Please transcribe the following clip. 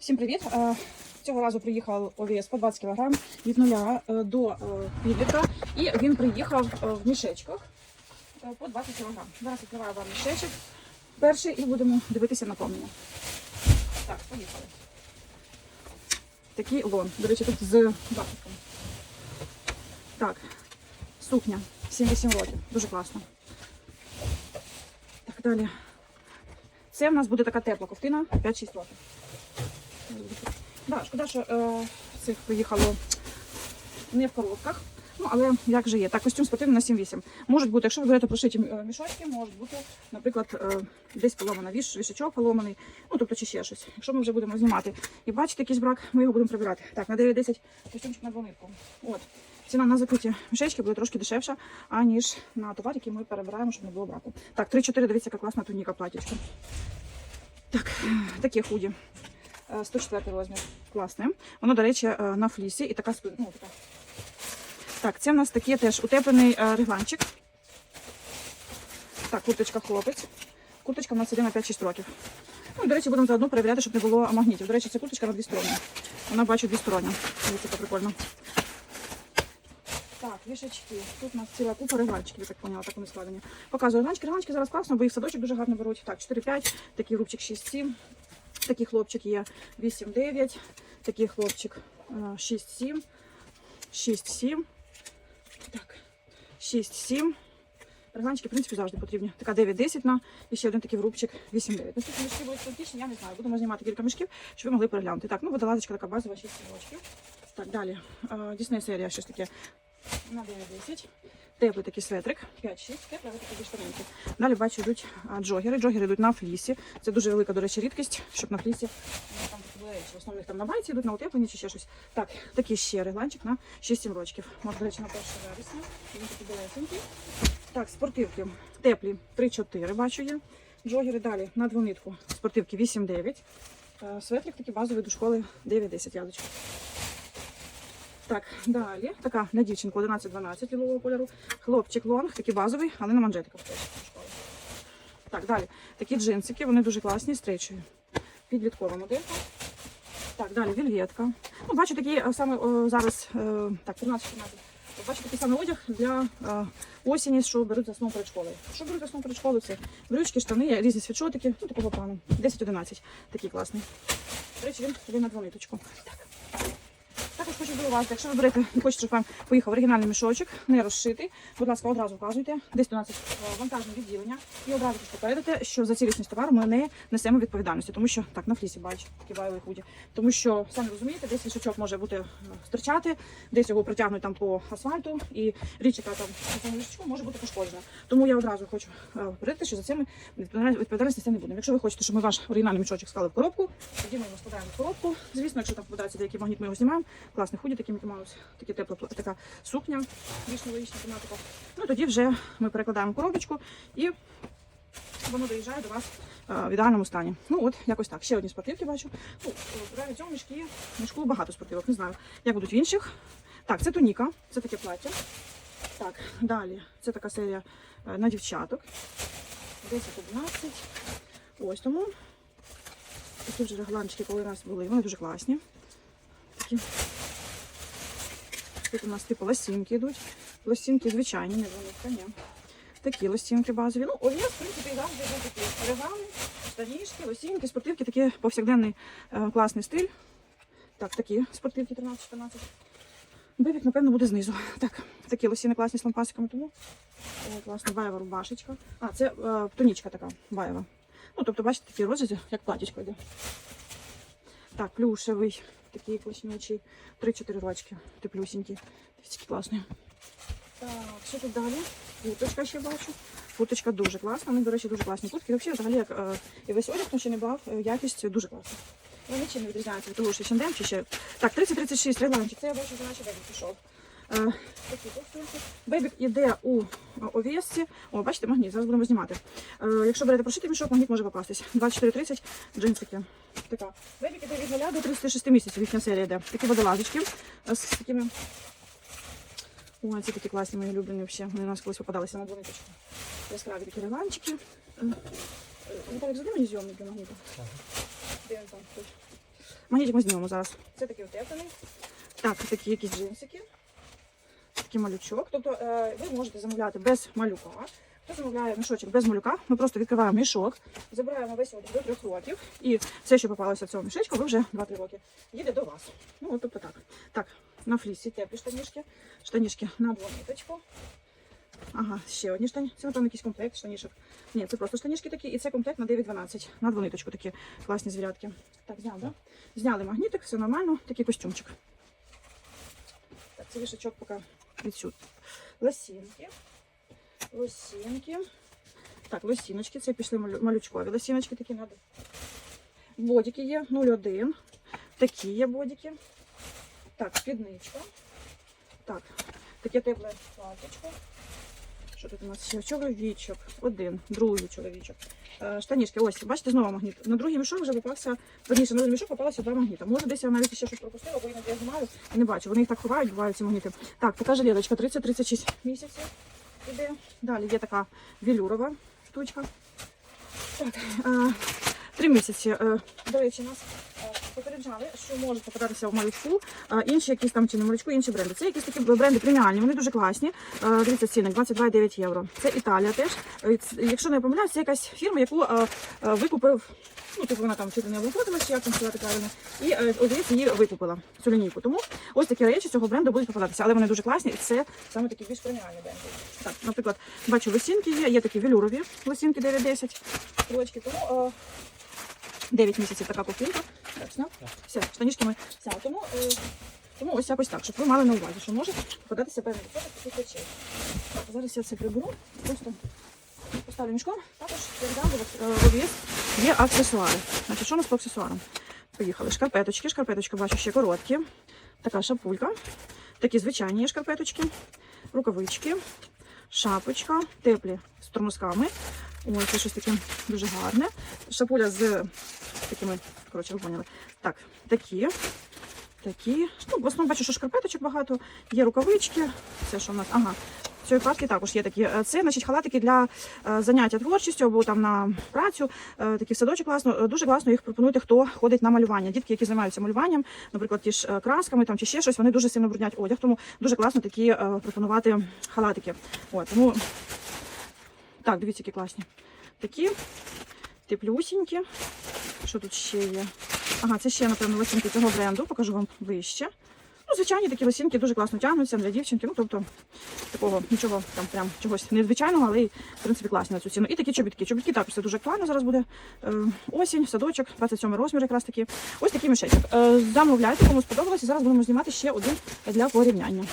Всім привіт! Е, Цього разу приїхав ОВС по 20 кг від нуля е, до е, підлітка. І він приїхав в мішечках по 20 кг. Зараз відкриваю вам мішечок перший і будемо дивитися наповнення. Так, поїхали. Такий лон. До речі, тут з бахиком. Так, сукня 7-8 років. Дуже класно. Так, далі. Це в нас буде така тепла ковтина 5-6 років. Да, шкода, що е, цих приїхало не в коробках. Ну, але як же є. Так, костюм спортивний на 7-8. Можуть бути, якщо ви берете прошиті е, мішочки, можуть бути, наприклад, е, десь поломана віш, вішачок поломаний, ну тобто чи ще щось. Якщо ми вже будемо знімати і бачите якийсь брак, ми його будемо прибирати. Так, на 9-10 костюмчик на двонитку. От. Ціна на закриті мішечки буде трошки дешевша, аніж на товар, який ми перебираємо, щоб не було браку. Так, 3-4, дивіться, яка класна туніка платічка. Так, такі худі. Е, 104 розмір. Класне. Воно, до речі, е, на флісі і така. Ну, така. Так, це в нас такий теж утеплений е, регланчик. Так, курточка хлопець. Курточка в нас іде на 5-6 років. Ну, до речі, будемо заодно перевіряти, щоб не було магнітів. До речі, ця курточка на дві сторони. Вона бачу двостороння. Дивіться, яка прикольно. Так, вішачки. Тут у нас ціла купа регланчиків, я так поняла, так вони складені. Показую регланчики. Регланчики зараз класно, бо їх садочок дуже гарно беруть. Так, 4-5, такий рубчик 6-7. Такий хлопчик є 8-9, такий хлопчик е, 6-7, 6-7, так, 6-7. Регланчики, в принципі, завжди потрібні. Така 9-10 на і ще один такий врубчик 8-9. Наскільки мішки будуть пластичні, я не знаю. Будемо знімати кілька мішків, щоб ви могли переглянути. Так, ну водолазочка така базова 6 рочків. Так, далі. Дійсне серія, щось таке на 9-10. Теплий такий светрик, 5-6, теплий, але такі штанинки. Далі бачу, йдуть джогери. Джогери йдуть на флісі. Це дуже велика, до речі, рідкість, щоб на флісі ну, там були речі. В основному їх там на байці йдуть на утеплені чи ще щось. Так, такий ще регланчик на 6-7 рочків. Може, до речі, на 1 вересня. Він такий білесенький. Так, спортивки теплі 3-4 бачу є. Джогери далі на двонитку. Спортивки 8-9. Е, Светрик такий базовий до школи 9-10 ядочок. Так, далі. Така на дівчинку 11-12 лілового кольору. Хлопчик лонг, такий базовий, але на манжетиках. Так, далі. Такі джинсики, вони дуже класні, стрейчові. Підліткова моделька. Так, далі вільветка. Ну, бачу такі е, саме о, зараз, е, так, 13-14. Бачу такий самий одяг для е, осені, що беруть за основу перед школою. Що беруть за основу перед школою? Це брючки, штани, різні світшотики, ну такого плану. 10-11. Такий класний. До речі, він тобі на двониточку. Так. Також хочу зауважити, якщо ви берете і хочете, щоб вам поїхав оригінальний мішочок, не розшитий, будь ласка, одразу вказуйте, десь 12 вантажне відділення, і одразу ж попередите, що за цілісність товару ми не несемо відповідальності, тому що так на флісі бачу, такі байові худі. Тому що самі розумієте, десь мішочок може бути е, стирчати, десь його притягнуть там по асфальту, і річ, яка там на цьому мішочку, може бути пошкоджена. Тому я одразу хочу е, попередити, що за цим відповідальності це не буде. Якщо ви хочете, щоб ми ваш оригінальний мішочок склали в коробку, тоді ми його складаємо в коробку. Звісно, якщо там попадається деякий магніт, ми його знімаємо. Класний худі, такий Мікі Маус, таке тепле, пла- така сукня, більш новорічна тематика. Ну тоді вже ми перекладаємо коробочку і воно доїжджає до вас е, в ідеальному стані. Ну от, якось так. Ще одні спортивки бачу. Ну, в цьому мішки, мішку багато спортивок, не знаю, як будуть в інших. Так, це туніка, це таке плаття. Так, далі. Це така серія е, на дівчаток. 10-11. Ось тому. Такі вже регланчики, коли у нас були, вони дуже класні. Такі. Тут у нас типу лосінки йдуть. Лосінки звичайні, не вони, ні. Такі лосінки базові. Ну, овіс, в принципі, завжди йде такі регали, штанішки, лосінки, спортивки, такий повсякденний е, класний стиль. Так, такі спортивки 13-14. Бибік, напевно, буде знизу. Так, такі лосіни класні з лампасиками, тому о, класна байова рубашечка. А, це е, тонічка така байова. Ну, тобто, бачите, такі розрізи, як платічко йде. Так, плюшевий, такий класнючий. 3-4 рочки, теплюсінький. Який класний. Так, що тут далі? Курточка ще бачу. Курточка дуже класна. Вони, до речі, дуже класні куртки. Взагалі, взагалі, як е, і весь одяг, ще не брав, якість дуже класна. Вони нічим не відрізняються від того, що H&M чи ще. Так, 30-36 регланчик. Це я бачу, що наче Бебік пішов. Е, такі. Бебік іде у е, овєсці. О, бачите, магніт, зараз будемо знімати. Е, якщо берете прошитий мішок, магніт може попастись. 24-30 джинсики. Така. Бебік іде від 0 до 36 місяців, їхня серія йде. Такі водолазочки е, з такими. Ой, ці такі класні, мої улюблені взагалі. Вони у нас колись попадалися на двониточку. Яскраві такі регланчики. Е, е, Віталік, зроби мені зйомник для магніта. Де він там? Тут. Магнітик ми знімемо зараз. Це такий утеплений. Так, такі якісь джинсики. Такий малючок. Тобто ви можете замовляти без малюка. Хто мішочок без малюка, ми просто відкриваємо мішок, забираємо весь одяг до трьох років, і все, що попалося в цьому мішечку, ви вже 2-3 роки. Їде до вас. Ну, от, тобто так. Так, на флісі теплі штанішки, штанішки на двониточку. Ага, ще одні штані. Це, напевно, якийсь комплект штанішок. Ні, це просто штанішки такі, і це комплект на 9-12. На двониточку такі класні звірятки. Так, зняли, да? Зняли магнітик, все нормально, такий костюмчик. Так, це вішачок поки відсюди. Лосінки. Лосінки. Так, лосіночки, це пішли малючкові лосіночки такі надо. Бодики є 0,1. Такі є бодики. Так, спідничка. Так, таке тепле платячко. Що тут у нас ще? Чоловічок. Один, другий чоловічок. Е, штанішки, ось, бачите, знову магніт. На другий мішок вже попався, верніше, на другий мішок попалося два магніта. Може, десь я навіть ще щось пропустила, бо іноді я знімаю і не бачу. Вони їх так ховають, бувають ці магніти. Так, така жилеточка, 30-36 місяців. Іде. Далі є така велюрова штучка. Так, е, три місяці. Е, до речі, нас е, попереджали, що можуть попадатися в малючку, е, інші якісь там чи не малючку, інші бренди. Це якісь такі бренди преміальні, вони дуже класні. Е, дивіться, цінник 22,9 євро. Це Італія теж. Е, Якщо не помиляюсь, це якась фірма, яку викупив. Ну, типу вона там чи не обладнала, чи як там сказати правильно, і е, її викупила цю лінійку. Тому ось такі речі цього бренду будуть попадатися, але вони дуже класні, і це саме такі більш преміальні бренди. Так, наприклад, бачу лосінки є, є такі велюрові лосінки 9-10 рочки, тому 9 місяців така купінка. Так, сняв. Все, штанішки ми все. Тому, е, тому ось якось так, щоб ви мали на увазі, що може попадатися певний відсоток таких речей. Так, зараз я це приберу, просто поставлю мішком. Також передам в об'їзд є аксесуари. Значить, що у нас по аксесуарам? Поїхали. Шкарпеточки, шкарпеточки бачу ще короткі. Така шапулька. Такі звичайні шкарпеточки, рукавички, шапочка, теплі з тормозками. Ой, це щось таке дуже гарне. Шапуля з такими, коротше, ви поняли. Так, такі. Такі. Ну, в основному бачу, що шкарпеточок багато. Є рукавички. Це що в нас? Ага. Цієї партії також є такі. Е, Це значить халатики для е, заняття творчістю або там на працю. Е, Такі в садочок класно. Дуже класно їх пропонуєте, хто ходить на малювання. Дітки, які займаються малюванням, наприклад, ті ж красками там чи ще щось, вони дуже сильно бруднять одяг, тому дуже класно такі пропонувати халатики. От, тому так, дивіться, які класні. Такі теплюсінькі. Що тут ще є? Ага, це ще, напевно, лосінки цього бренду. Покажу вам ближче. Ну, звичайні такі лосінки дуже класно тягнуться для дівчинки. Ну, тобто, такого нічого там прям чогось незвичайного, але й, в принципі класні на цю ціну. І такі чобітки. Чобітки також це дуже актуально зараз буде. Е, осінь, садочок, 27 розмір якраз такі. Ось такий мішечок. Е, замовляйте, кому сподобалося. Зараз будемо знімати ще один для порівняння.